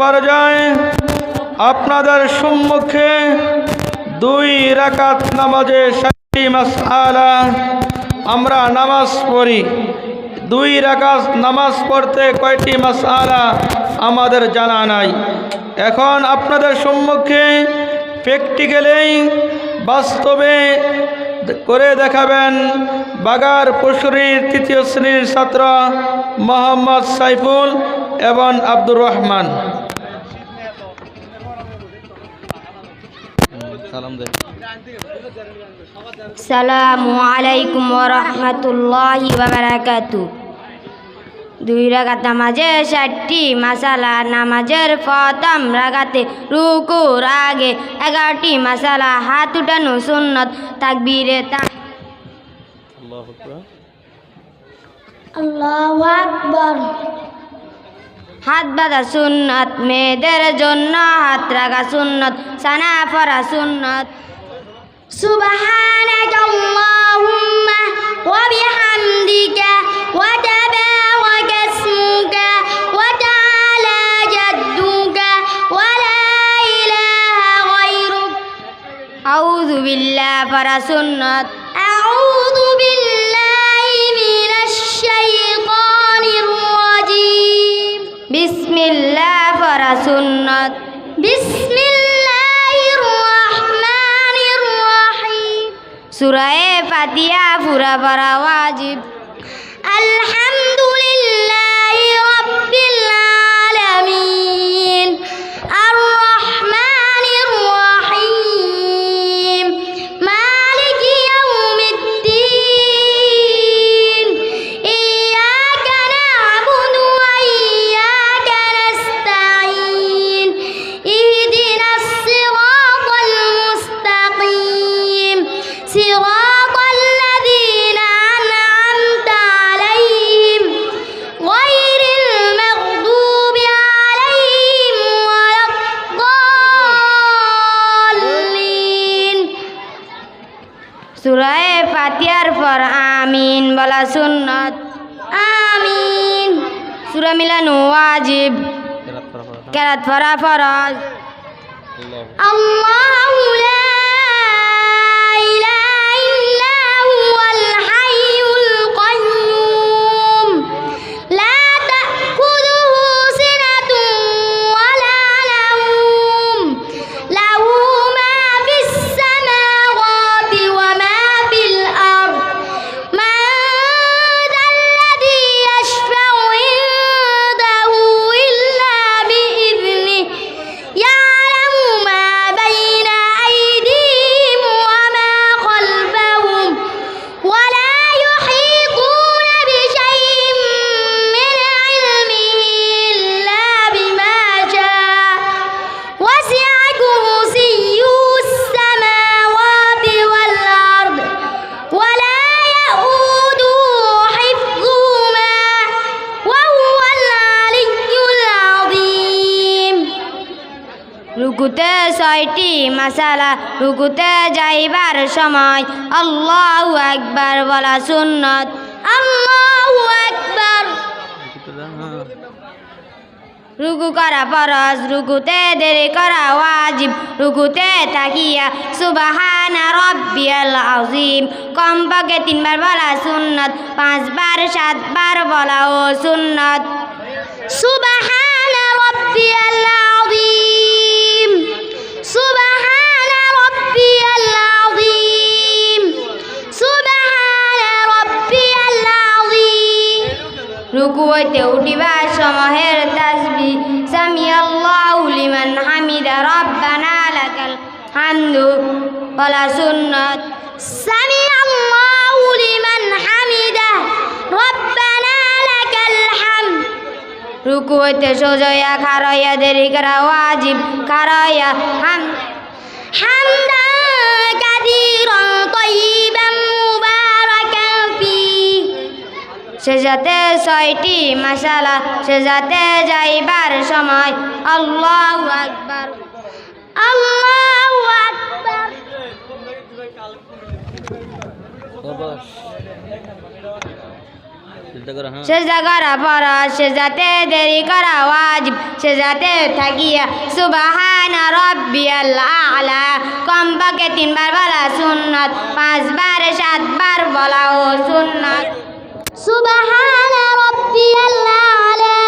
পর্যায়ে আপনাদের সম্মুখে দুই রাকাত নামাজে ষাটটি মাসআলা, আমরা নামাজ পড়ি। দুই রাকাত নামাজ পড়তে কয়টি মাসআলা আমাদের জানা নাই। এখন আপনাদের সম্মুখে প্র্যাকটিক্যালেই বাস্তবে করে দেখাবেন বাগার পশুরীর তৃতীয় শ্রেণির ছাত্র মোহাম্মদ সাইফুল এবং আব্দুর রহমান। সালামু আলাইকুম রহমতুল্লাহি বারাকাতু। দুই রাগাত নামাজে ষাটটি মাসালা নামাজের প্রথম রাগাতে রুকুর আগে এগারোটি মাসালা হাত উঠানো সুন্নত তাকবীরে তা আল্লাহু আকবার। হাত বাঁধা সুন্নত মেয়েদের জন্য হাত রাখা সুন্নত সানা পরা সুন্নত سبحانك اللهم وبحمدك وتبارك اسمك وتعالى جدك ولا إله غيرك أعوذ بالله فرسنت করা সুন্নত সুরায় পাতিয়া পুরা পড়া ওয়াজিব। আলহামদুলিল্লাহ। সুরায় ফাতিয়ার পর আমিন বলা সুন্নত। আমিন। সুরা মিলানো আজিব কেরাত ফরা ফরজ। আল্লাহ রুকুতে ছয়টি মাসালা, রুকুতে যাইবার সময় আল্লাহু একবার বলা সুন্নত। আল্লাহু একবার রুকু করা ফরজ, রুকুতে দেরি করা ওয়াজিব, রুকুতে তাকিয়া সুবাহানা রব্বিয়াল আযীম। কমপক্ষে তিনবার বলা সুন্নত, পাঁচবার, সাতবার বলা ও সুন্নত। সুবাহানা রব্বিয়াল আযীম। সুবাহানা রব্বিয়াল আযীম সুবাহানা রব্বিয়াল আযীম রুকু হইতে উঠিবার সময়ের তাসবি সামি আল্লাহু লিমান হামিদা রব্বানা লাকাল হামদু বলা সুন্নত সামি রুকু হইতে সোজয়া খারয়া দেরি করা ওয়াজিব খারয়া হাম হামদা কাদিরান তয়িবান মুবারাকান ফি। সেজাতে ছয়টি মাসালা সেজাতে যাইবার সময়। আল্লাহু আকবার। আল্লাহু আকবার। সেজদা করা ফরজ সেজাতে দেরি করা ওয়াজিব সেজাতে থাকিয়া সুবাহান রব্বিয়াল আলা কমপক্ষে তিনবার বলা সুন্নত পাঁচবার সাতবার বলা ও সুন্নত সুবাহান রব্বিয়াল আলা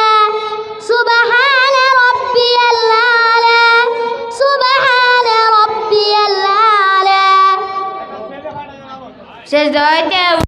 সুবাহান রব্বিয়াল আলা সুবাহান রব্বিয়াল আলা সেজদা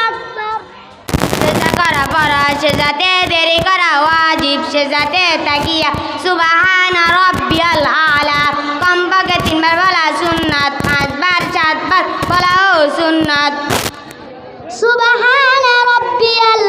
করা পড়া সেজাতে দেরি করা ওয়াজিব সেজাতে তাকিয়া। সুবাহান রব্বিয়াল আলা। কমপক্ষে তিনবার বলা সুন্নাত, পাঁচবার সাতবার বলা ও সুন্নাত। সুবাহান রব্বিয়াল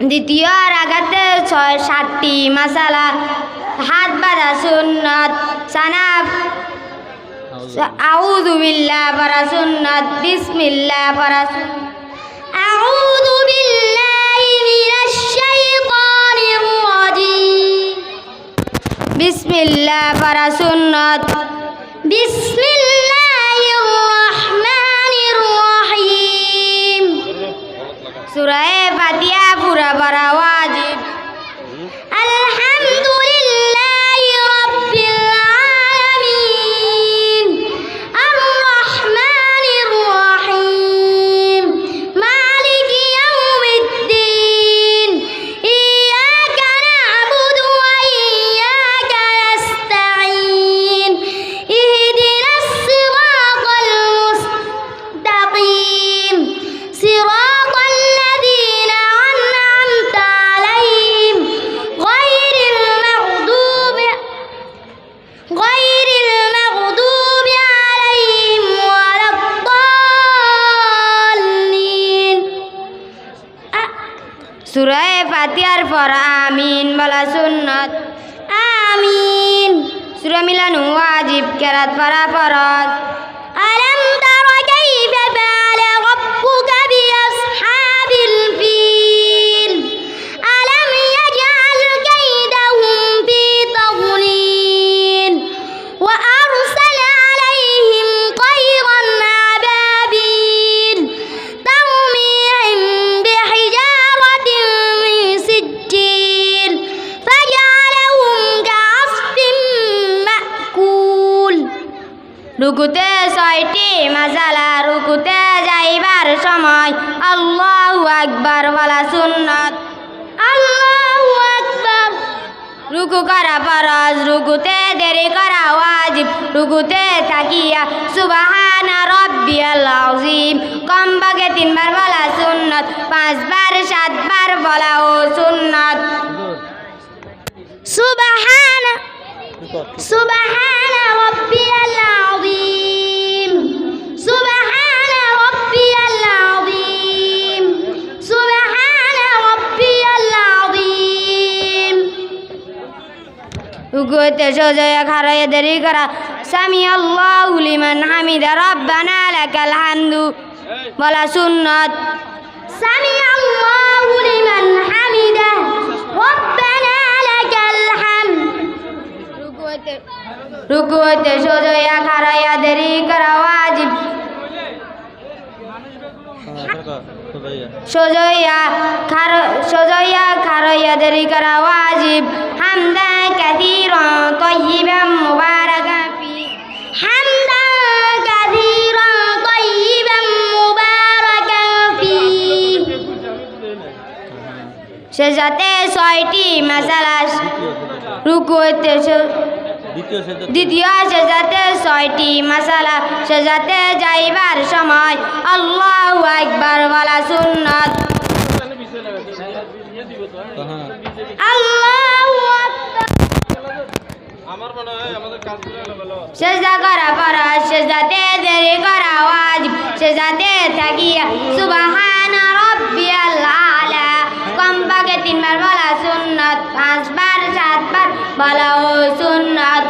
দ্বিতীয় রাগাতে ছয়, সাতটি। মাসালা, হাত বাঁধা সুন্নত সানাব আউযু বিল্লাহ পড়া সুন্নত, বিসমিল্লাহ পড়া আউযু বিল্লাহি মিনাশ বিসমিল্লাহ সুন্নত বিসমিল্লাহির সুরায় ফাতিয়ার পর আমিন বলা সুন্নত। আমিন। সুরা মিলানু ওয়াজিব কেরাত পরা ফরজ। রুকুতে যাইবার সময় আল্লাহু আকবার বলা সুন্নত। রুকু করা ফরজ, রুকুতে দেরি করা ওয়াজিব, রুকুতে থাকিয়া সুবহানা রাব্বিয়াল আযীম। কমপক্ষে তিনবার বলা সুন্নত, পাঁচবার, সাতবার বলা ও সুন্নত। সুবাহানা সুবাহানা রাব্বিয়াল রুকুতে সোজা খারায় দেরি করা। সামি আল্লাহু লিমান হামিদা রব্বানা লাকাল হামদু। বলা সুন্নত। সামি আল্লাহু লিমান হামিদা রব্বানা লাকাল হামদ। রুকুতে রুকুতে সোজা খারায় দেরি করা ওয়াজিব। সোজয়া খার সোজয়া খারয়া দেরি করা ওয়াজিব। হামদা কাদিরা তয়্যিবাম মুবারাকান ফি হামদা কাদিরা তয়্যিবাম মুবারাকান ফি সেজাতে ছয়টি মাসালা রুকু হইতে দ্বিতীয় সেজাতে ছয়টি মশালা সেজাতে যাইবার সময় আল্লাহ একবার বলা সুন্নত হ্যাঁ আল্লাহু আকবার আমার মনে হয় আমাদের কাজগুলো ভালো সেজদা করা ফরজ, সেজদাতে দেরি করা ওয়াজিব, সেজদাতে থাকিয়া সুবাহান রব্বিয়াল আলা। কমপক্ষে তিনবার বলা সুন্নত, পাঁচবার, সাতবার বলা ও সুন্নত।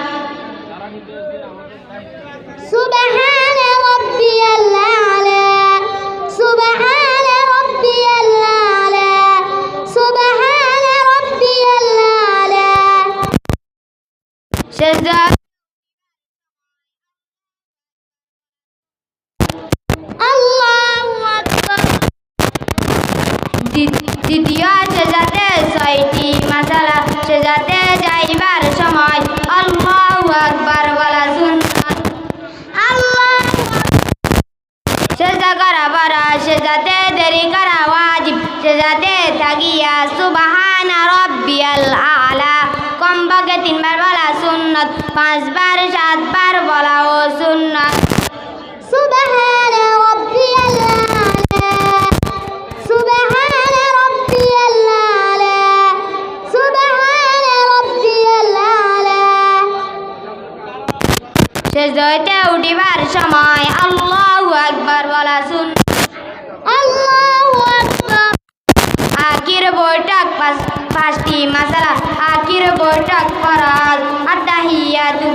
সুবহান রাব্বিয়াল আলা। কমপক্ষে তিনবার বলা সুন্নত পাঁচবার সাতবার বলা ও সুন্নত। সুবহান রাব্বিয়াল আলা। সুবহান রাব্বিয়াল আলা। সুবহান রাব্বিয়াল আলা। সেজদাতে উঠিবার সময় আল্লাহু আকবার বলা আখির বৈঠক ফরজ আত্তাহিয়াতু